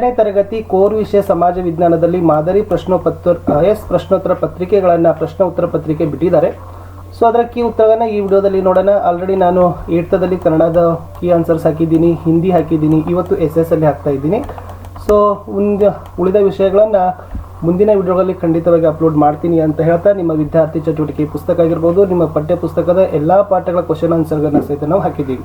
ಎರಡನೇ ತರಗತಿ ಕೋರ್ ವಿಷಯ ಸಮಾಜ ವಿಜ್ಞಾನದಲ್ಲಿ ಮಾದರಿ ಪ್ರಶ್ನೋಪತ್ರ ಎಸ್ ಪ್ರಶ್ನೋತ್ತರ ಪತ್ರಿಕೆಗಳನ್ನು ಪ್ರಶ್ನೆ ಉತ್ತರ ಪತ್ರಿಕೆ ಬಿಟ್ಟಿದ್ದಾರೆ. ಸೊ ಅದರ ಕೀ ಉತ್ತರವನ್ನು ಈ ವಿಡಿಯೋದಲ್ಲಿ ನೋಡೋಣ. ಆಲ್ರೆಡಿ ನಾನು ಏಟ್ತದಲ್ಲಿ ಕನ್ನಡದ ಕೀ ಆನ್ಸರ್ಸ್ ಹಾಕಿದ್ದೀನಿ, ಹಿಂದಿ ಹಾಕಿದ್ದೀನಿ, ಇವತ್ತು ಎಸ್ ಎಸ್ ಅಲ್ಲಿ ಹಾಕ್ತಾ ಇದ್ದೀನಿ. ಸೊ ಮುಂದೆ ಉಳಿದ ವಿಷಯಗಳನ್ನು ಮುಂದಿನ ವಿಡಿಯೋಗಳಲ್ಲಿ ಖಂಡಿತವಾಗಿ ಅಪ್ಲೋಡ್ ಮಾಡ್ತೀನಿ ಅಂತ ಹೇಳ್ತಾ ನಿಮ್ಮ ವಿದ್ಯಾರ್ಥಿ ಚಟುವಟಿಕೆ ಪುಸ್ತಕ ಆಗಿರ್ಬೋದು, ನಿಮ್ಮ ಪಠ್ಯ ಪುಸ್ತಕದ ಎಲ್ಲ ಪಾಠಗಳ ಕ್ವಶನ್ ಆನ್ಸರ್ಗಳನ್ನ ಸಹಿತ ನಾವು ಹಾಕಿದ್ದೀವಿ.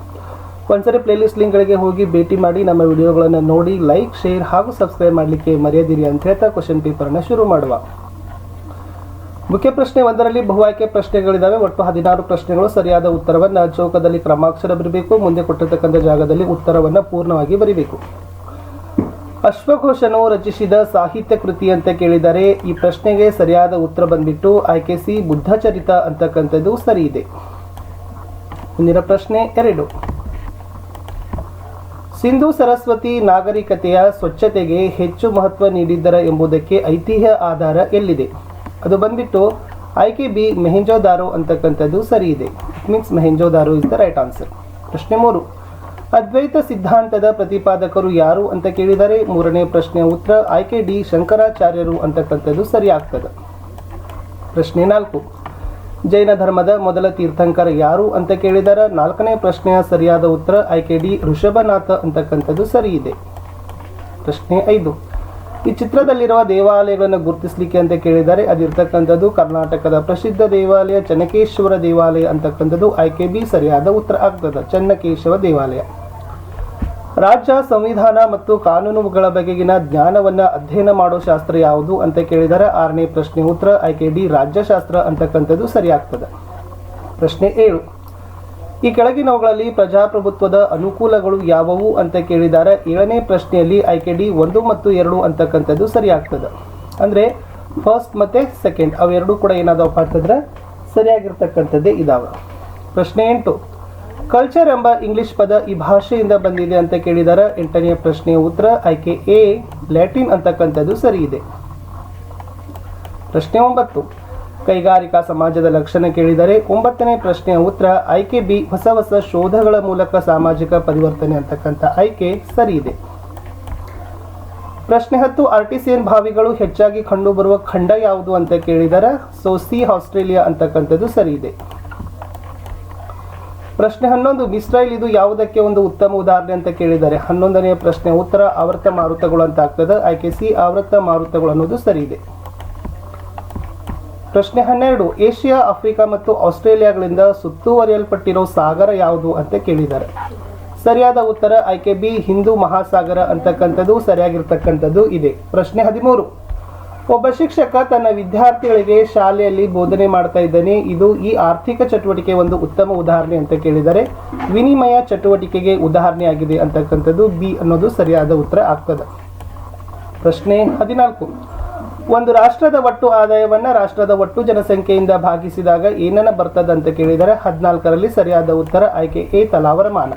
ಒಂದ್ಸರಿ ಪ್ಲೇಲಿಸ್ಟ್ ಲಿಂಕ್ಗಳಿಗೆ ಹೋಗಿ ಭೇಟಿ ಮಾಡಿ ನಮ್ಮ ವಿಡಿಯೋಗಳನ್ನು ನೋಡಿ ಲೈಕ್ ಶೇರ್ ಹಾಗೂ ಸಬ್ಸ್ಕ್ರೈಬ್ ಮಾಡಲಿಕ್ಕೆ ಮರೆಯದಿರಿ ಅಂತ ಹೇಳ್ತಾ ಕ್ವಶನ್ ಪೇಪರನ್ನು ಶುರು ಮಾಡುವ. ಮುಖ್ಯ ಪ್ರಶ್ನೆ ಒಂದರಲ್ಲಿ ಬಹು ಆಯ್ಕೆ ಪ್ರಶ್ನೆಗಳಿದ್ದಾವೆ ಒಟ್ಟು ಹದಿನಾರು ಪ್ರಶ್ನೆಗಳು ಸರಿಯಾದ ಉತ್ತರವನ್ನು ಚೌಕದಲ್ಲಿ ಕ್ರಮಾಕ್ಷರ ಬರಬೇಕು ಮುಂದೆ ಕೊಟ್ಟಿರ್ತಕ್ಕಂಥ ಜಾಗದಲ್ಲಿ ಉತ್ತರವನ್ನು ಪೂರ್ಣವಾಗಿ ಬರೀಬೇಕು. ಅಶ್ವಘೋಷನು ರಚಿಸಿದ ಸಾಹಿತ್ಯ ಕೃತಿ ಅಂತ ಕೇಳಿದರೆ, ಈ ಪ್ರಶ್ನೆಗೆ ಸರಿಯಾದ ಉತ್ತರ ಬಂದ್ಬಿಟ್ಟು ಆಯ್ಕೆ ಸಿ ಬುದ್ಧಚರಿತ ಅಂತಕ್ಕಂಥದ್ದು ಸರಿ ಇದೆ ಮುಂದಿನ ಪ್ರಶ್ನೆ ಎರಡು. ಸಿಂಧು ಸರಸ್ವತಿ ನಾಗರಿಕತೆಯ ಸ್ವಚ್ಛತೆಗೆ ಹೆಚ್ಚು ಮಹತ್ವ ನೀಡಿದ್ದರ ಎಂಬುದಕ್ಕೆ ಐತಿಹ್ಯ ಆಧಾರ ಎಲ್ಲಿದೆ? ಅದು ಬಂದ್ಬಿಟ್ಟು ಆಯ್ಕೆ ಬಿ ಮೆಹೆಂಜೋದಾರೋ ಅಂತಕ್ಕಂಥದ್ದು ಸರಿ ಇದೆ it means Mohenjodaro is the right answer ಪ್ರಶ್ನೆ ಮೂರು. ಅದ್ವೈತ ಸಿದ್ಧಾಂತದ ಪ್ರತಿಪಾದಕರು ಯಾರು ಅಂತ ಕೇಳಿದರೆ ಮೂರನೇ ಪ್ರಶ್ನೆ ಉತ್ತರ ಆಯ್ಕೆ ಡಿ ಶಂಕರಾಚಾರ್ಯರು ಅಂತಕ್ಕಂಥದ್ದು ಸರಿ ಪ್ರಶ್ನೆ ನಾಲ್ಕು. ಜೈನ ಧರ್ಮದ ಮೊದಲ ತೀರ್ಥಂಕರ ಯಾರು ಅಂತ ಕೇಳಿದರೆ? ನಾಲ್ಕನೇ ಪ್ರಶ್ನೆಯ ಸರಿಯಾದ ಉತ್ತರ ಆಯ್ಕೆ ಡಿ ಋಷಭನಾಥ ಅಂತಕ್ಕಂಥದ್ದು ಸರಿ ಇದೆ ಪ್ರಶ್ನೆ ಐದು. ಈ ಚಿತ್ರದಲ್ಲಿರುವ ದೇವಾಲಯಗಳನ್ನು ಗುರುತಿಸಲಿಕ್ಕೆ ಅಂತ ಕೇಳಿದರೆ. ಅದಿರ್ತಕ್ಕಂಥದ್ದು ಕರ್ನಾಟಕದ ಪ್ರಸಿದ್ಧ ದೇವಾಲಯ, ಚನ್ನಕೇಶ್ವರ ದೇವಾಲಯ ಅಂತಕ್ಕಂಥದ್ದು ಆಯ್ಕೆ ಬಿ ಸರಿಯಾದ ಉತ್ತರ ಆಗ್ತದೆ. ಚನ್ನಕೇಶವ ದೇವಾಲಯ. ರಾಜ್ಯ ಸಂವಿಧಾನ ಮತ್ತು ಕಾನೂನುಗಳ ಬಗೆಗಿನ ಜ್ಞಾನವನ್ನ ಅಧ್ಯಯನ ಮಾಡೋ ಶಾಸ್ತ್ರ ಯಾವುದು ಅಂತ ಕೇಳಿದರೆ ಆರನೇ ಪ್ರಶ್ನೆ ಉತ್ತರ, ಆಯ್ಕೆ ಡಿ, ರಾಜ್ಯಶಾಸ್ತ್ರ ಅಂತಕ್ಕಂಥದ್ದು ಸರಿಯಾಗ್ತದೆ. ಪ್ರಶ್ನೆ ಏಳು. ಈ ಕೆಳಗಿನವುಗಳಲ್ಲಿ ಪ್ರಜಾಪ್ರಭುತ್ವದ ಅನುಕೂಲಗಳು ಯಾವುವು ಅಂತ ಕೇಳಿದರೆ ಏಳನೇ ಪ್ರಶ್ನೆಯಲ್ಲಿ ಆಯ್ಕೆ ಡಿ ಒಂದು ಮತ್ತು ಎರಡು ಅಂತಕ್ಕಂಥದ್ದು ಸರಿಯಾಗ್ತದೆ. ಅಂದರೆ ಫಸ್ಟ್ ಮತ್ತು ಸೆಕೆಂಡ್ ಅವೆರಡೂ ಕೂಡ ಏನಾದವಪ್ಪ ಅಂತಂದ್ರೆ ಸರಿಯಾಗಿರ್ತಕ್ಕಂಥದ್ದೇ ಇದಾವೆ. ಪ್ರಶ್ನೆ ಎಂಟು. ಕಲ್ಚರ್ ಎಂಬ ಇಂಗ್ಲಿಷ್ ಪದ ಈ ಭಾಷೆಯಿಂದ ಬಂದಿದೆ ಅಂತ ಕೇಳಿದರೆ. ಎಂಟನೆಯ ಪ್ರಶ್ನೆಯ ಉತ್ತರ, ಆಯ್ಕೆ ಎ, ಲ್ಯಾಟಿನ್ ಅಂತಕ್ಕಂಥದ್ದು ಸರಿ ಇದೆ ಪ್ರಶ್ನೆ ಒಂಬತ್ತು. ಕೈಗಾರಿಕಾ ಸಮಾಜದ ಲಕ್ಷಣ ಕೇಳಿದರೆ ಒಂಬತ್ತನೇ ಪ್ರಶ್ನೆಯ ಉತ್ತರ, ಆಯ್ಕೆ ಬಿ, ಹೊಸ ಹೊಸ ಶೋಧಗಳ ಮೂಲಕ ಸಾಮಾಜಿಕ ಪರಿವರ್ತನೆ ಅಂತಕ್ಕಂಥ ಆಯ್ಕೆ ಸರಿ ಇದೆ ಪ್ರಶ್ನೆ ಹತ್ತು, ಆರ್ಟಿಸಿಯನ್ ಭಾವಿಗಳು ಹೆಚ್ಚಾಗಿ ಕಂಡುಬರುವ ಖಂಡ ಯಾವುದು ಅಂತ ಕೇಳಿದರೆ. ಸೊ, ಸಿ, ಆಸ್ಟ್ರೇಲಿಯಾ ಅಂತಕ್ಕಂಥದ್ದು ಸರಿ ಇದೆ ಪ್ರಶ್ನೆ ಹನ್ನೊಂದು ಮಿಸ್ರೈಲ್ ಇದು ಯಾವುದಕ್ಕೆ ಒಂದು ಉತ್ತಮ ಉದಾಹರಣೆ ಅಂತ ಕೇಳಿದ್ದಾರೆ ಹನ್ನೊಂದನೆಯ ಪ್ರಶ್ನೆ, ಉತ್ತರ ಆವೃತ್ತ ಮಾರುತಗಳು ಅಂತ ಆಗ್ತದೆ ಆಯ್ಕೆ ಸಿ ಆವೃತ್ತ ಮಾರುತಗಳು ಅನ್ನೋದು ಸರಿ ಇದೆ. ಪ್ರಶ್ನೆ ಹನ್ನೆರಡು, ಏಷ್ಯಾ, ಆಫ್ರಿಕಾ ಮತ್ತು ಆಸ್ಟ್ರೇಲಿಯಾಗಳಿಂದ ಸುತ್ತುವರಿಯಲ್ಪಟ್ಟಿರೋ ಸಾಗರ ಯಾವುದು ಅಂತ ಕೇಳಿದ್ದಾರೆ. ಸರಿಯಾದ ಉತ್ತರ ಆಯ್ಕೆ ಬಿ, ಹಿಂದೂ ಮಹಾಸಾಗರ ಅಂತಕ್ಕಂಥದ್ದು, ಸರಿಯಾಗಿರ್ತಕ್ಕಂಥದ್ದು ಇದೆ. ಪ್ರಶ್ನೆ ಹದಿಮೂರು ಒಬ್ಬ ಶಿಕ್ಷಕ ತನ್ನ ವಿದ್ಯಾರ್ಥಿಗಳಿಗೆ ಶಾಲೆಯಲ್ಲಿ ಬೋಧನೆ ಮಾಡ್ತಾ ಇದ್ದಾನೆ. ಇದು ಈ ಆರ್ಥಿಕ ಚಟುವಟಿಕೆ ಒಂದು ಉತ್ತಮ ಉದಾಹರಣೆ ಅಂತ ಕೇಳಿದರೆ, ವಿನಿಮಯ ಚಟುವಟಿಕೆಗೆ ಉದಾಹರಣೆ ಆಗಿದೆ ಅಂತಕ್ಕಂಥದ್ದು ಬಿ ಅನ್ನೋದು ಸರಿಯಾದ ಉತ್ತರ ಆಗ್ತದೆ. ಪ್ರಶ್ನೆ ಹದಿನಾಲ್ಕು. ಒಂದು ರಾಷ್ಟ್ರದ ಒಟ್ಟು ಆದಾಯವನ್ನ ರಾಷ್ಟ್ರದ ಒಟ್ಟು ಜನಸಂಖ್ಯೆಯಿಂದ ಭಾಗಿಸಿದಾಗ ಏನನ್ನ ಬರ್ತದೆ ಅಂತ ಕೇಳಿದರೆ, ಹದಿನಾಲ್ಕರಲ್ಲಿ ಸರಿಯಾದ ಉತ್ತರ ಆಯ್ಕೆ ಎ ತಲಾವರಮಾನ.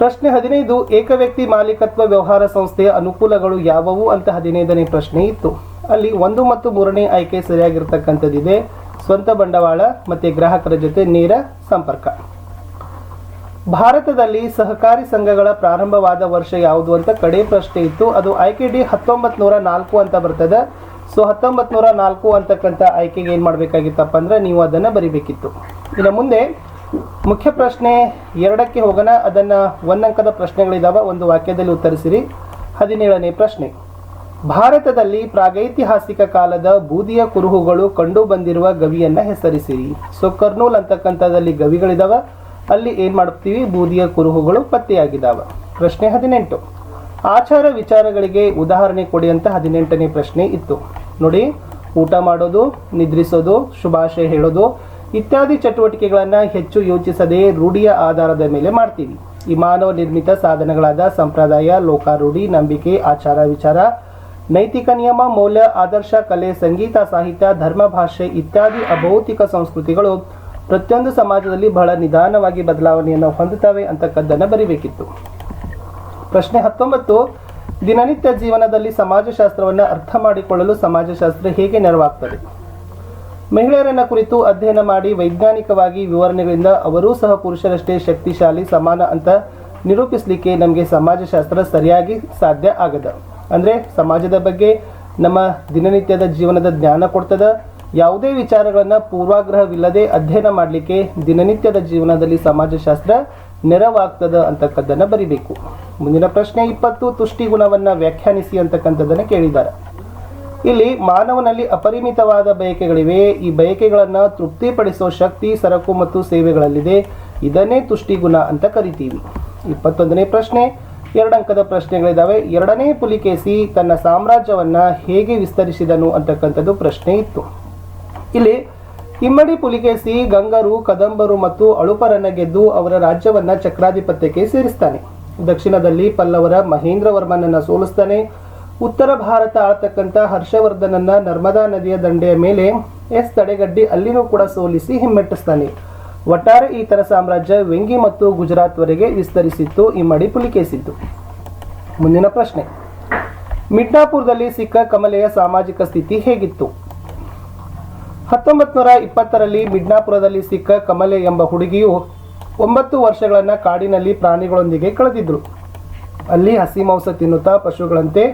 ಪ್ರಶ್ನೆ ಹದಿನೈದು, ಏಕವ್ಯಕ್ತಿ ಮಾಲೀಕತ್ವ ವ್ಯವಹಾರ ಸಂಸ್ಥೆಯ ಅನುಕೂಲಗಳು ಯಾವುವು ಅಂತ ಹದಿನೈದನೇ ಪ್ರಶ್ನೆ ಇತ್ತು. ಅಲ್ಲಿ ಒಂದು ಮತ್ತು ಮೂರನೇ ಆಯ್ಕೆ ಸರಿಯಾಗಿರ್ತಕ್ಕಂಥದ್ದಿದೆ. ಸ್ವಂತ ಬಂಡವಾಳ ಮತ್ತೆ ಗ್ರಾಹಕರ ಜೊತೆ ನೇರ ಸಂಪರ್ಕ. ಭಾರತದಲ್ಲಿ ಸಹಕಾರಿ ಸಂಘಗಳ ಪ್ರಾರಂಭವಾದ ವರ್ಷ ಯಾವುದು ಅಂತ ಕಡೆ ಪ್ರಶ್ನೆ ಇತ್ತು. ಅದು ಆಯ್ಕೆ ಡಿ ನಾಲ್ಕು ಅಂತ ಬರ್ತದೆ. ಸೊ ಹತ್ತೊಂಬತ್ತು ನೂರ ನಾಲ್ಕು ಅಂತಕ್ಕಂಥ ಆಯ್ಕೆಗೆ ಏನು ಮಾಡಬೇಕಾಗಿತ್ತಪ್ಪ ಅಂದ್ರೆ ನೀವು ಅದನ್ನು ಬರಿಬೇಕಿತ್ತು. ಇನ್ನು ಮುಂದೆ ಮುಖ್ಯ ಪ್ರಶ್ನೆ ಎರಡಕ್ಕೆ ಹೋಗೋಣ. ಅದನ್ನು ಒಂದಂಕದ ಪ್ರಶ್ನೆಗಳಿದಾವ. ಒಂದು ವಾಕ್ಯದಲ್ಲಿ ಉತ್ತರಿಸಿರಿ. ಹದಿನೇಳನೇ ಪ್ರಶ್ನೆ. ಭಾರತದಲ್ಲಿ ಪ್ರಾಗೈತಿಹಾಸಿಕ ಕಾಲದ ಬೂದಿಯ ಕುರುಹುಗಳು ಕಂಡು ಬಂದಿರುವ ಗವಿಯನ್ನ ಹೆಸರಿಸಿರಿ. ಸೊ, ಕರ್ನೂಲ್ ಅಂತಕ್ಕಂಥದ್ದಲ್ಲಿ ಗವಿಗಳಿದಾವೆ. ಅಲ್ಲಿ ಏನು ಮಾಡ್ತೀವಿ? ಬೂದಿಯ ಕುರುಹುಗಳು ಪತ್ತೆಯಾಗಿದ್ದಾವೆ ಪ್ರಶ್ನೆ ಹದಿನೆಂಟು. ಆಚಾರ ವಿಚಾರಗಳಿಗೆ ಉದಾಹರಣೆ ಕೊಡಿ ಅಂತ ಹದಿನೆಂಟನೇ ಪ್ರಶ್ನೆ ಇತ್ತು. ನೋಡಿ, ಊಟ ಮಾಡೋದು, ನಿದ್ರಿಸೋದು, ಶುಭಾಶಯ ಹೇಳೋದು ಇತ್ಯಾದಿ ಚಟುವಟಿಕೆಗಳನ್ನು ಹೆಚ್ಚು ಯೋಚಿಸದೆ ರೂಢಿಯ ಆಧಾರದ ಮೇಲೆ ಮಾಡ್ತೀವಿ. ಈ ಮಾನವ ನಿರ್ಮಿತ ಸಾಧನಗಳಾದ ಸಂಪ್ರದಾಯ, ಲೋಕಾರೂಢಿ, ನಂಬಿಕೆ, ಆಚಾರ ವಿಚಾರ, ನೈತಿಕ ನಿಯಮ, ಮೌಲ್ಯ, ಆದರ್ಶ, ಕಲೆ, ಸಂಗೀತ, ಸಾಹಿತ್ಯ, ಧರ್ಮ, ಭಾಷೆ ಇತ್ಯಾದಿ ಅಭೌತಿಕ ಸಂಸ್ಕೃತಿಗಳು ಪ್ರತಿಯೊಂದು ಸಮಾಜದಲ್ಲಿ ಬಹಳ ನಿಧಾನವಾಗಿ ಬದಲಾವಣೆಯನ್ನು ಹೊಂದುತ್ತವೆ ಅಂತಕ್ಕದ್ದನ್ನು ಬರಿಬೇಕಿತ್ತು. ಪ್ರಶ್ನೆ ಹತ್ತೊಂಬತ್ತು, ದಿನನಿತ್ಯ ಜೀವನದಲ್ಲಿ ಸಮಾಜಶಾಸ್ತ್ರವನ್ನು ಅರ್ಥ ಮಾಡಿಕೊಳ್ಳಲು ಸಮಾಜಶಾಸ್ತ್ರ ಹೇಗೆ ನೆರವಾಗ್ತದೆ? ಮಹಿಳೆಯರನ್ನ ಕುರಿತು ಅಧ್ಯಯನ ಮಾಡಿ ವೈಜ್ಞಾನಿಕವಾಗಿ ವಿವರಣೆಗಳಿಂದ ಅವರೂ ಸಹ ಪುರುಷರಷ್ಟೇ ಶಕ್ತಿಶಾಲಿ, ಸಮಾನ ಅಂತ ನಿರೂಪಿಸಲಿಕ್ಕೆ ನಮಗೆ ಸಮಾಜಶಾಸ್ತ್ರ ಸರಿಯಾಗಿ ಸಾಧ್ಯ ಆಗದ. ಅಂದರೆ ಸಮಾಜದ ಬಗ್ಗೆ ನಮ್ಮ ದಿನನಿತ್ಯದ ಜೀವನದ ಜ್ಞಾನ ಕೊಡ್ತದ. ಯಾವುದೇ ವಿಚಾರಗಳನ್ನು ಪೂರ್ವಾಗ್ರಹವಿಲ್ಲದೆ ಅಧ್ಯಯನ ಮಾಡಲಿಕ್ಕೆ ದಿನನಿತ್ಯದ ಜೀವನದಲ್ಲಿ ಸಮಾಜಶಾಸ್ತ್ರ ನೆರವಾಗ್ತದ ಅಂತಕ್ಕದ್ದನ್ನು ಬರಿಬೇಕು. ಮುಂದಿನ ಪ್ರಶ್ನೆ ಇಪ್ಪತ್ತು, ತುಷ್ಟಿ ಗುಣವನ್ನು ವ್ಯಾಖ್ಯಾನಿಸಿ ಅಂತಕ್ಕಂಥದ್ದನ್ನು ಕೇಳಿದ್ದಾರೆ. ಇಲ್ಲಿ ಮಾನವನಲ್ಲಿ ಅಪರಿಮಿತವಾದ ಬಯಕೆಗಳಿವೆ. ಈ ಬಯಕೆಗಳನ್ನು ತೃಪ್ತಿಪಡಿಸುವ ಶಕ್ತಿ, ಸರಕು ಮತ್ತು ಸೇವೆಗಳಲ್ಲಿದೆ. ಇದನ್ನೇ ತುಷ್ಟಿಗುಣ ಅಂತ ಕರಿತೀವಿ. ಇಪ್ಪತ್ತೊಂದನೇ ಪ್ರಶ್ನೆ. ಎರಡಂಕದ ಅಂಕದ ಪ್ರಶ್ನೆಗಳಿದ್ದಾವೆ ಎರಡನೇ ಪುಲಿಕೇಸಿ ತನ್ನ ಸಾಮ್ರಾಜ್ಯವನ್ನ ಹೇಗೆ ವಿಸ್ತರಿಸಿದನು ಅಂತಕ್ಕಂಥದ್ದು ಪ್ರಶ್ನೆ ಇತ್ತು. ಇಲ್ಲಿ ಇಮ್ಮಡಿ ಪುಲಿಕೇಸಿ ಗಂಗರು, ಕದಂಬರು ಮತ್ತು ಅಳುಪರನ್ನ ಗೆದ್ದು ಅವರ ರಾಜ್ಯವನ್ನ ಚಕ್ರಾಧಿಪತ್ಯಕ್ಕೆ ಸೇರಿಸ್ತಾನೆ. ದಕ್ಷಿಣದಲ್ಲಿ ಪಲ್ಲವರ ಮಹೇಂದ್ರ ವರ್ಮನನ್ನು ಸೋಲಿಸ್ತಾನೆ. ಉತ್ತರ ಭಾರತ ಆಳ್ತಕ್ಕಂಥ ಹರ್ಷವರ್ಧನನ್ನ ನರ್ಮದಾ ನದಿಯ ದಂಡೆಯ ಮೇಲೆ ಎಸ್ ತಡೆಗಡ್ಡಿ ಅಲ್ಲಿನೂ ಕೂಡ ಸೋಲಿಸಿ ಹಿಮ್ಮೆಟ್ಟಿಸ್ತಾನೆ. ಒಟ್ಟಾರೆ ಈ ಸಾಮ್ರಾಜ್ಯ ವೆಂಗಿ ಮತ್ತು ಗುಜರಾತ್ವರೆಗೆ ವಿಸ್ತರಿಸಿತ್ತು ಇಮ್ಮಡಿ ಪುಲಿಕೇಸಿತ್ತು ಮುಂದಿನ ಪ್ರಶ್ನೆ. ಮಿಡ್ನಾಪುರದಲ್ಲಿ ಸಿಕ್ಕ ಕಮಲೆಯ ಸಾಮಾಜಿಕ ಸ್ಥಿತಿ ಹೇಗಿತ್ತು? ಹತ್ತೊಂಬತ್ತು ನೂರ ಇಪ್ಪತ್ತರಲ್ಲಿ ಮಿಡ್ನಾಪುರದಲ್ಲಿ ಸಿಕ್ಕ ಕಮಲೆ ಎಂಬ ಹುಡುಗಿಯು ಒಂಬತ್ತು ವರ್ಷಗಳನ್ನ ಕಾಡಿನಲ್ಲಿ ಪ್ರಾಣಿಗಳೊಂದಿಗೆ ಕಳೆದಿದ್ರು ಅಲ್ಲಿ ಹಸಿ ಮಾಂಸ ತಿನ್ನುತ್ತಾ ಪಶುಗಳಂತೆ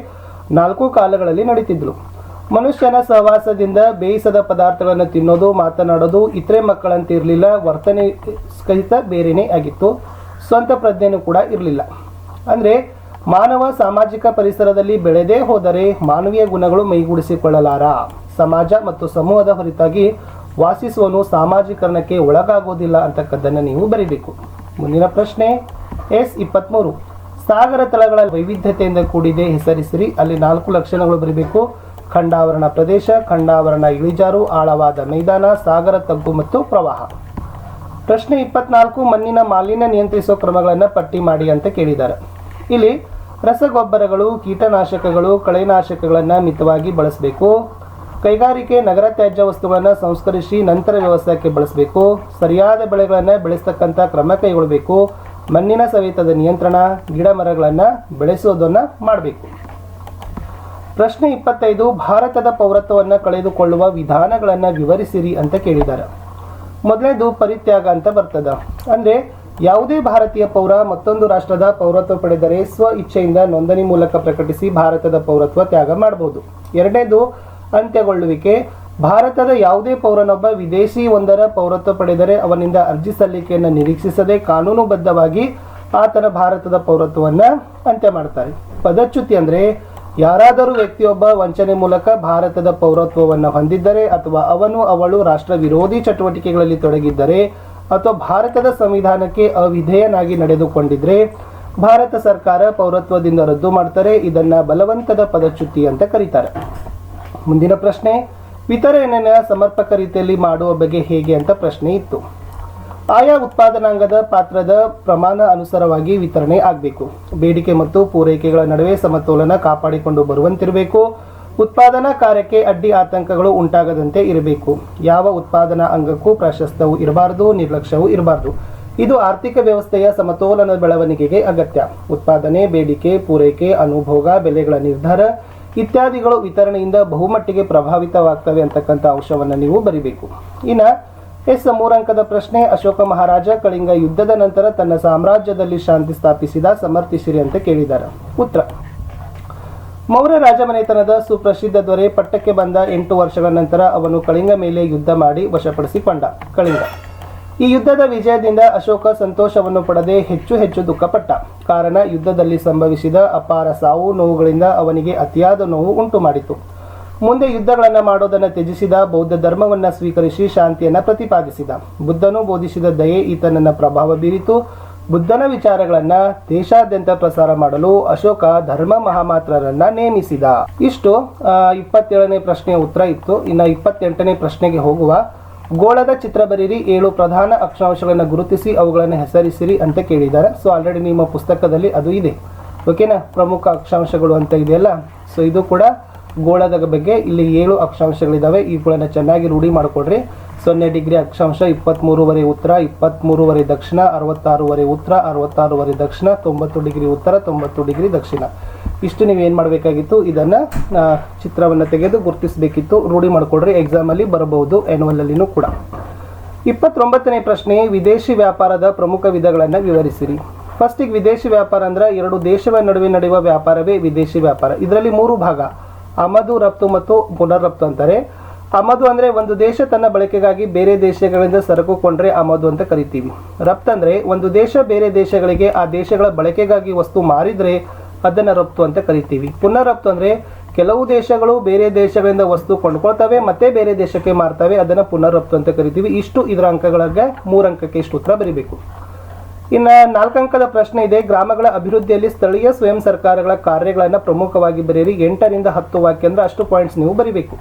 ನಾಲ್ಕು ಕಾಲಗಳಲ್ಲಿ ನಡೀತಿದ್ರು ಮನುಷ್ಯನ ಸಹವಾಸದಿಂದ ಬೇಯಿಸದ ಪದಾರ್ಥಗಳನ್ನು ತಿನ್ನೋದು, ಮಾತನಾಡೋದು, ಇತರೆ ಮಕ್ಕಳಂತೆ ಇರಲಿಲ್ಲ ವರ್ತನೆ ಸಹಿತ ಬೇರೆನೇ ಆಗಿತ್ತು. ಸ್ವಂತ ಪ್ರಜ್ಞೆನೂ ಕೂಡ ಇರಲಿಲ್ಲ. ಅಂದರೆ ಮಾನವ ಸಾಮಾಜಿಕ ಪರಿಸರದಲ್ಲಿ ಬೆಳೆದೇ ಹೋದರೆ ಮಾನವೀಯ ಗುಣಗಳು ಮೈಗೂಡಿಸಿಕೊಳ್ಳಲಾರ? ಸಮಾಜ ಮತ್ತು ಸಮೂಹದ ಹೊರತಾಗಿ ವಾಸಿಸುವನು ಸಾಮಾಜೀಕರಣಕ್ಕೆ ಒಳಗಾಗೋದಿಲ್ಲ ಅಂತಕ್ಕದ್ದನ್ನು ನೀವು ಬರೀಬೇಕು. ಮುಂದಿನ ಪ್ರಶ್ನೆ ಎಸ್ ಇಪ್ಪತ್ತ್ಮೂರು ಸಾಗರ ತಳಗಳ ವೈವಿಧ್ಯತೆಯಿಂದ ಕೂಡಿದೆ. ಹೆಸರಿಸಿರಿ. ಅಲ್ಲಿ ನಾಲ್ಕು ಲಕ್ಷಣಗಳು ಬರಬೇಕು. ಖಂಡಾವರಣ ಪ್ರದೇಶ, ಖಂಡಾವರಣ ಇಳಿಜಾರು, ಆಳವಾದ ಮೈದಾನ, ಸಾಗರ ತಗ್ಗು ಮತ್ತು ಪ್ರವಾಹ. ಪ್ರಶ್ನೆ ಇಪ್ಪತ್ನಾಲ್ಕು, ಮಣ್ಣಿನ ಮಾಲಿನ್ಯ ನಿಯಂತ್ರಿಸುವ ಕ್ರಮಗಳನ್ನು ಪಟ್ಟಿ ಮಾಡಿ ಅಂತ ಕೇಳಿದ್ದಾರೆ. ಇಲ್ಲಿ ರಸಗೊಬ್ಬರಗಳು, ಕೀಟನಾಶಕಗಳು, ಕಳೆನಾಶಕಗಳನ್ನು ಮಿತವಾಗಿ ಬಳಸಬೇಕು. ಕೈಗಾರಿಕೆ, ನಗರ ತ್ಯಾಜ್ಯ ವಸ್ತುಗಳನ್ನು ಸಂಸ್ಕರಿಸಿ ನಂತರ ವ್ಯವಸಾಯಕ್ಕೆ ಬಳಸಬೇಕು. ಸರಿಯಾದ ಬೆಳೆಗಳನ್ನು ಬೆಳೆಸ್ತಕ್ಕಂಥ ಕ್ರಮ ಕೈಗೊಳ್ಳಬೇಕು. ಮಣ್ಣಿನ ಸವೆತದ ನಿಯಂತ್ರಣ ಗಿಡ ಮರಗಳನ್ನು ಬೆಳೆಸೋದನ್ನು ಮಾಡಬೇಕು. ಪ್ರಶ್ನೆ ಇಪ್ಪತ್ತೈದು, ಭಾರತದ ಪೌರತ್ವವನ್ನು ಕಳೆದುಕೊಳ್ಳುವ ವಿಧಾನಗಳನ್ನು ವಿವರಿಸಿರಿ ಅಂತ ಕೇಳಿದ್ದಾರೆ ಮೊದಲನೇದು ಪರಿತ್ಯಾಗ ಅಂತ ಬರ್ತದ. ಅಂದ್ರೆ ಯಾವುದೇ ಭಾರತೀಯ ಪೌರ ಮತ್ತೊಂದು ರಾಷ್ಟ್ರದ ಪೌರತ್ವ ಪಡೆದರೆ ಸ್ವ ಇಚ್ಛೆಯಿಂದ ನೋಂದಣಿ ಮೂಲಕ ಪ್ರಕಟಿಸಿ ಭಾರತದ ಪೌರತ್ವ ತ್ಯಾಗ ಮಾಡಬಹುದು ಎರಡನೇದು ಅಂತ್ಯಗೊಳ್ಳುವಿಕೆ. ಭಾರತದ ಯಾವುದೇ ಪೌರನೊಬ್ಬ ವಿದೇಶಿ ಒಂದರ ಪೌರತ್ವ ಪಡೆದರೆ ಅವನಿಂದ ಅರ್ಜಿ ಸಲ್ಲಿಕೆಯನ್ನು ನಿರೀಕ್ಷಿಸದೆ ಕಾನೂನುಬದ್ಧವಾಗಿ ಆತನ ಭಾರತದ ಪೌರತ್ವವನ್ನು ಅಂತ್ಯ ಮಾಡ್ತಾರೆ. ಪದಚ್ಯುತಿ ಅಂದ್ರೆ ಯಾರಾದರೂ ವ್ಯಕ್ತಿಯೊಬ್ಬ ವಂಚನೆ ಮೂಲಕ ಭಾರತದ ಪೌರತ್ವವನ್ನು ಹೊಂದಿದ್ದರೆ ಅಥವಾ ಅವನು ಅವಳು ರಾಷ್ಟ್ರ ವಿರೋಧಿ ಚಟುವಟಿಕೆಗಳಲ್ಲಿ ತೊಡಗಿದ್ದರೆ ಅಥವಾ ಭಾರತದ ಸಂವಿಧಾನಕ್ಕೆ ಅವಿಧೇಯನಾಗಿ ನಡೆದುಕೊಂಡಿದ್ರೆ ಭಾರತ ಸರ್ಕಾರ ಪೌರತ್ವದಿಂದ ರದ್ದು ಮಾಡ್ತಾರೆ ಇದನ್ನ ಬಲವಂತದ ಪದಚ್ಯುತಿ ಅಂತ ಕರೀತಾರೆ. ಮುಂದಿನ ಪ್ರಶ್ನೆ ವಿತರಣೆಯನ್ನು ಸಮರ್ಪಕ ರೀತಿಯಲ್ಲಿ ಮಾಡುವ ಬಗ್ಗೆ ಹೇಗೆ ಅಂತ ಪ್ರಶ್ನೆ ಇತ್ತು. ಆಯಾ ಉತ್ಪಾದನಾಂಗದ ಪಾತ್ರದ ಪ್ರಮಾಣ ಅನುಸಾರವಾಗಿ ವಿತರಣೆ ಆಗಬೇಕು. ಬೇಡಿಕೆ ಮತ್ತು ಪೂರೈಕೆಗಳ ನಡುವೆ ಸಮತೋಲನ ಕಾಪಾಡಿಕೊಂಡು ಬರುವಂತಿರಬೇಕು. ಉತ್ಪಾದನಾ ಕಾರ್ಯಕ್ಕೆ ಅಡ್ಡಿ ಆತಂಕಗಳು ಉಂಟಾಗದಂತೆ ಇರಬೇಕು. ಯಾವ ಉತ್ಪಾದನಾ ಅಂಗಕ್ಕೂ ಪ್ರಾಶಸ್ತ್ಯವೂ ಇರಬಾರದು, ನಿರ್ಲಕ್ಷ್ಯವೂ ಇರಬಾರದು. ಇದು ಆರ್ಥಿಕ ವ್ಯವಸ್ಥೆಯ ಸಮತೋಲನ ಬೆಳವಣಿಗೆಗೆ ಅಗತ್ಯ. ಉತ್ಪಾದನೆ, ಬೇಡಿಕೆ, ಪೂರೈಕೆ, ಅನುಭೋಗ, ಬೆಲೆಗಳ ನಿರ್ಧಾರ ಇತ್ಯಾದಿಗಳು ವಿತರಣೆಯಿಂದ ಬಹುಮಟ್ಟಿಗೆ ಪ್ರಭಾವಿತವಾಗ್ತವೆ ಅಂತಕ್ಕಂಥ ಅಂಶವನ್ನು ನೀವು ಬರಿಬೇಕು. ಇನ್ನು ಎಸ್ ಮೂರಂಕದ ಪ್ರಶ್ನೆ, ಅಶೋಕ ಮಹಾರಾಜ ಕಳಿಂಗ ಯುದ್ಧದ ನಂತರ ತನ್ನ ಸಾಮ್ರಾಜ್ಯದಲ್ಲಿ ಶಾಂತಿ ಸ್ಥಾಪಿಸಿದ, ಸಮರ್ಥಿಸಿರಿ ಅಂತ ಕೇಳಿದ್ದಾರೆ ಉತ್ತರ. ಮೌರ್ಯ ರಾಜಮನೆತನದ ಸುಪ್ರಸಿದ್ಧ ದೊರೆ ಪಟ್ಟಕ್ಕೆ ಬಂದ ಎಂಟು ವರ್ಷಗಳ ನಂತರ ಅವನು ಕಳಿಂಗ ಮೇಲೆ ಯುದ್ಧ ಮಾಡಿ ವಶಪಡಿಸಿಕೊಂಡ. ಕಳಿಂಗ. ಈ ಯುದ್ಧದ ವಿಜಯದಿಂದ ಅಶೋಕ ಸಂತೋಷವನ್ನು ಪಡೆದೇ ಹೆಚ್ಚು ಹೆಚ್ಚು ದುಃಖಪಟ್ಟ. ಕಾರಣ, ಯುದ್ಧದಲ್ಲಿ ಸಂಭವಿಸಿದ ಅಪಾರ ಸಾವು ನೋವುಗಳಿಂದ ಅವನಿಗೆ ಅತಿಯಾದ ನೋವು ಉಂಟು ಮಾಡಿತು. ಮುಂದೆ ಯುದ್ಧಗಳನ್ನು ಮಾಡೋದನ್ನು ತ್ಯಜಿಸಿದ ಬೌದ್ಧ ಧರ್ಮವನ್ನು ಸ್ವೀಕರಿಸಿ ಶಾಂತಿಯನ್ನು ಪ್ರತಿಪಾದಿಸಿದ. ಬುದ್ಧನು ಬೋಧಿಸಿದ ದಯೆ ಈತನನ್ನು ಪ್ರಭಾವ ಬೀರಿತು. ಬುದ್ಧನ ವಿಚಾರಗಳನ್ನ ದೇಶಾದ್ಯಂತ ಪ್ರಸಾರ ಮಾಡಲು ಅಶೋಕ ಧರ್ಮ ಮಹಾಮಾತ್ರರನ್ನ ನೇಮಿಸಿದ. ಇಷ್ಟು ಇಪ್ಪತ್ತೇಳನೇ ಪ್ರಶ್ನೆಯ ಉತ್ತರ ಇತ್ತು. ಇನ್ನು ಇಪ್ಪತ್ತೆಂಟನೇ ಪ್ರಶ್ನೆಗೆ ಹೋಗುವ ಗೋಳದ ಚಿತ್ರ ಬರೀರಿ, ಏಳು ಪ್ರಧಾನ ಅಕ್ಷಾಂಶಗಳನ್ನು ಗುರುತಿಸಿ, ಅವುಗಳನ್ನು ಹೆಸರಿಸಿರಿ ಅಂತ ಕೇಳಿದ್ದಾರೆ. ಸೊ ಆಲ್ರೆಡಿ ನಿಮ್ಮ ಪುಸ್ತಕದಲ್ಲಿ ಅದು ಇದೆ. ಓಕೆನಾ ಪ್ರಮುಖ ಅಕ್ಷಾಂಶಗಳು ಅಂತ ಇದೆಯಲ್ಲ? ಸೊ ಇದು ಕೂಡ ಗೋಳದ ಬಗ್ಗೆ ಇಲ್ಲಿ ಏಳು ಅಕ್ಷಾಂಶಗಳಿದ್ದಾವೆ ಇವುಗಳನ್ನು ಚೆನ್ನಾಗಿ ರೂಢಿ ಮಾಡಿಕೊಡ್ರಿ. ಸೊನ್ನೆ ಡಿಗ್ರಿ ಅಕ್ಷಾಂಶ ಇಪ್ಪತ್ತ್ಮೂರುವರೆ ಉತ್ತರ ಇಪ್ಪತ್ತ್ಮೂರುವರೆ ದಕ್ಷಿಣ, ಅರವತ್ತಾರೂವರೆ ಉತ್ತರ, ಅರವತ್ತಾರೂವರೆ ದಕ್ಷಿಣ, ತೊಂಬತ್ತು ಡಿಗ್ರಿ ಉತ್ತರ, ತೊಂಬತ್ತು ಡಿಗ್ರಿ ದಕ್ಷಿಣ. ಇಷ್ಟು ನೀವು ಏನು ಮಾಡಬೇಕಾಗಿತ್ತು? ಇದನ್ನು ಚಿತ್ರವನ್ನು ತೆಗೆದು ಗುರುತಿಸಬೇಕಿತ್ತು. ರೂಢಿ ಮಾಡಿಕೊಡ್ರಿ ಎಕ್ಸಾಮಲ್ಲಿ ಬರಬಹುದು ಆ್ಯನ್ಯುವಲಲ್ಲಿನೂ ಕೂಡ. ಇಪ್ಪತ್ತೊಂಬತ್ತನೇ ಪ್ರಶ್ನೆ, ವಿದೇಶಿ ವ್ಯಾಪಾರದ ಪ್ರಮುಖ ವಿಧಗಳನ್ನು ವಿವರಿಸಿರಿ. ಫಸ್ಟಿಗೆ ವಿದೇಶಿ ವ್ಯಾಪಾರ ಅಂದರೆ ಎರಡು ದೇಶಗಳ ನಡುವೆ ನಡೆಯುವ ವ್ಯಾಪಾರವೇ ವಿದೇಶಿ ವ್ಯಾಪಾರ. ಇದರಲ್ಲಿ ಮೂರು ಭಾಗ. ಆಮದು ರಫ್ತು ಮತ್ತು ಪುನರ್ರಫ್ತು ಅಂತಾರೆ. ಆಮದು ಅಂದರೆ ಒಂದು ದೇಶ ತನ್ನ ಬಳಕೆಗಾಗಿ ಬೇರೆ ದೇಶಗಳಿಂದ ಸರಕು ಕೊಂಡ್ರೆ ಆಮದು ಅಂತ ಕರಿತೀವಿ. ರಫ್ತು ಅಂದರೆ ಒಂದು ದೇಶ ಬೇರೆ ದೇಶಗಳಿಗೆ ಆ ದೇಶಗಳ ಬಳಕೆಗಾಗಿ ವಸ್ತು ಮಾರಿದ್ರೆ ಅದನ್ನ ರಫ್ತು ಅಂತ ಕರಿತೀವಿ. ಪುನರ್ರಫ್ತು ಅಂದ್ರೆ ಕೆಲವು ದೇಶಗಳು ಬೇರೆ ದೇಶಗಳಿಂದ ವಸ್ತು ಕೊಂಡ್ಕೊಳ್ತವೆ, ಮತ್ತೆ ಬೇರೆ ದೇಶಕ್ಕೆ ಮಾರ್ತವೆ, ಅದನ್ನ ಪುನರ್ರಫ್ತು ಅಂತ ಕರಿತೀವಿ. ಇಷ್ಟು ಇದರ ಅಂಕಗಳಿಗೆ ಮೂರಂಕಕ್ಕೆ ಇಷ್ಟು ಉತ್ತರ ಬರೀಬೇಕು. ಇನ್ನ ನಾಲ್ಕಂಕದ ಪ್ರಶ್ನೆ ಇದೆ. ಗ್ರಾಮಗಳ ಅಭಿವೃದ್ಧಿಯಲ್ಲಿ ಸ್ಥಳೀಯ ಸ್ವಯಂ ಸರ್ಕಾರಗಳ ಕಾರ್ಯಗಳನ್ನು ಪ್ರಮುಖವಾಗಿ ಬರೆಯಿರಿ. ಎಂಟರಿಂದ ಹತ್ತು ವಾಕ್ಯ ಅಂದ್ರೆ ಅಷ್ಟು ಪಾಯಿಂಟ್ಸ್ ನೀವು ಬರೀಬೇಕು.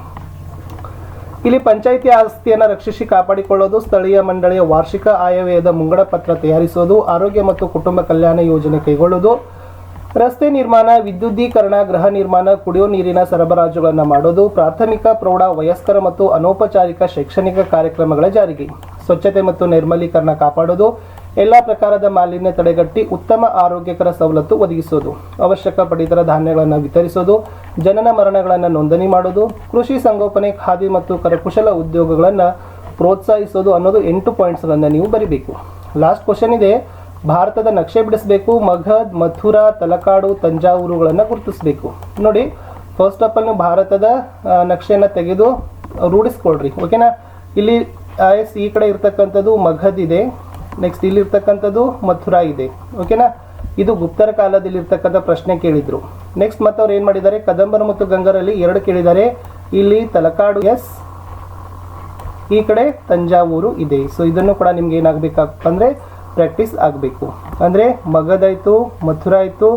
ಇಲ್ಲಿ ಪಂಚಾಯಿತಿ ಆಸ್ತಿಯನ್ನು ರಕ್ಷಿಸಿ ಕಾಪಾಡಿಕೊಳ್ಳೋದು, ಸ್ಥಳೀಯ ಮಂಡಳಿಯ ವಾರ್ಷಿಕ ಆಯವ್ಯಯದ ಮುಂಗಡ ಪತ್ರ ತಯಾರಿಸೋದು, ಆರೋಗ್ಯ ಮತ್ತು ಕುಟುಂಬ ಕಲ್ಯಾಣ ಯೋಜನೆ ಕೈಗೊಳ್ಳುವುದು ರಸ್ತೆ ನಿರ್ಮಾಣ, ವಿದ್ಯುದ್ದೀಕರಣ, ಗೃಹ ನಿರ್ಮಾಣ, ಕುಡಿಯೋ ನೀರಿನ ಸರಬರಾಜುಗಳನ್ನು ಮಾಡೋದು, ಪ್ರಾಥಮಿಕ, ಪ್ರೌಢ, ವಯಸ್ಕರ ಮತ್ತು ಅನೌಪಚಾರಿಕ ಶೈಕ್ಷಣಿಕ ಕಾರ್ಯಕ್ರಮಗಳ ಜಾರಿಗೆ. ಸ್ವಚ್ಛತೆ ಮತ್ತು ನೈರ್ಮಲೀಕರಣ ಕಾಪಾಡೋದು, ಎಲ್ಲ ಪ್ರಕಾರದ ಮಾಲಿನ್ಯ ತಡೆಗಟ್ಟಿ ಉತ್ತಮ ಆರೋಗ್ಯಕರ ಸವಲತ್ತು ಒದಗಿಸೋದು. ಅವಶ್ಯಕ ಪಡಿತರ ಧಾನ್ಯಗಳನ್ನು ವಿತರಿಸೋದು, ಜನನ ಮರಣಗಳನ್ನು ನೋಂದಣಿ ಮಾಡೋದು, ಕೃಷಿ ಸಂಗೋಪನೆ, ಖಾದಿ ಮತ್ತು ಕರಕುಶಲ ಉದ್ಯೋಗಗಳನ್ನು ಪ್ರೋತ್ಸಾಹಿಸೋದು ಅನ್ನೋದು ಎಂಟು ಪಾಯಿಂಟ್ಸ್ಗಳನ್ನು ನೀವು ಬರಿಬೇಕು. ಲಾಸ್ಟ್ ಕ್ವಶನ್ ಇದೆ ಭಾರತದ ನಕ್ಷೆ ಬಿಡಿಸಬೇಕು ಮಗಧ್ ಮಥುರಾ, ತಲಕಾಡು, ತಂಜಾವೂರುಗಳನ್ನು ಗುರುತಿಸಬೇಕು. ನೋಡಿ ಫಸ್ಟ್ ಆಫ್ ಆಲ್ ನೀವು ಭಾರತದ ನಕ್ಷೆಯನ್ನು ತೆಗೆದು ರೂಢಿಸ್ಕೊಳ್ರಿ ಓಕೆನಾ ಇಲ್ಲಿ ಎಸ್ ಈ ಕಡೆ ಇರ್ತಕ್ಕಂಥದ್ದು ಮಗಧ್ ಇದೆ ನೆಕ್ಸ್ಟ್ ಇಲ್ಲಿ ಇರ್ತಕ್ಕಂಥದ್ದು ಮಥುರಾ ಇದೆ ಓಕೆನಾ ಇದು ಗುಪ್ತರ ಕಾಲದಲ್ಲಿ ಇರ್ತಕ್ಕಂಥ ಪ್ರಶ್ನೆ ಕೇಳಿದ್ರು. ನೆಕ್ಸ್ಟ್ ಮತ್ತೆ ಅವ್ರು ಏನು ಮಾಡಿದ್ದಾರೆ? ಕದಂಬರು ಮತ್ತು ಗಂಗರಲ್ಲಿ ಎರಡು ಕೇಳಿದ್ದಾರೆ. ಇಲ್ಲಿ ತಲಕಾಡು ಎಸ್ ಈ ಕಡೆ ತಂಜಾವೂರು ಇದೆ. ಸೊ ಇದನ್ನು ಕೂಡ ನಿಮ್ಗೆ ಏನಾಗಬೇಕಪ್ಪ ಅಂದರೆ ಪ್ರಾಕ್ಟೀಸ್ ಆಗಬೇಕು. ಅಂದರೆ ಮಗದಾಯಿತು ಮಥುರಾ ಆಯಿತು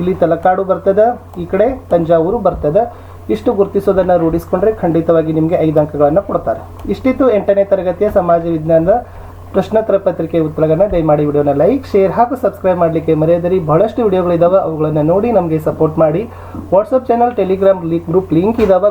ಇಲ್ಲಿ ತಲಕಾಡು ಬರ್ತದ, ಈ ಕಡೆ ತಂಜಾವೂರು ಬರ್ತದ. ಇಷ್ಟು ಗುರುತಿಸೋದನ್ನು ರೂಢಿಸ್ಕೊಂಡ್ರೆ ಖಂಡಿತವಾಗಿ ನಿಮಗೆ ಐದು ಅಂಕಗಳನ್ನು ಕೊಡ್ತಾರೆ. ಇಷ್ಟಿತ್ತು ಎಂಟನೇ ತರಗತಿಯ ಸಮಾಜ ವಿಜ್ಞಾನದ ಪ್ರಶ್ನೋತ್ತರ ಪತ್ರಿಕೆ ಉತ್ತರಗಳನ್ನು ದಯಮಾಡಿ ವಿಡಿಯೋನ ಲೈಕ್, ಶೇರ್ ಹಾಗೂ ಸಬ್ಸ್ಕ್ರೈಬ್ ಮಾಡಲಿಕ್ಕೆ ಮರೆಯದರಿ. ಬಹಳಷ್ಟು ವಿಡಿಯೋಗಳಿದಾವೆ, ಅವುಗಳನ್ನು ನೋಡಿ ನಮಗೆ ಸಪೋರ್ಟ್ ಮಾಡಿ. WhatsApp channel Telegram group link ಇದಾವೆ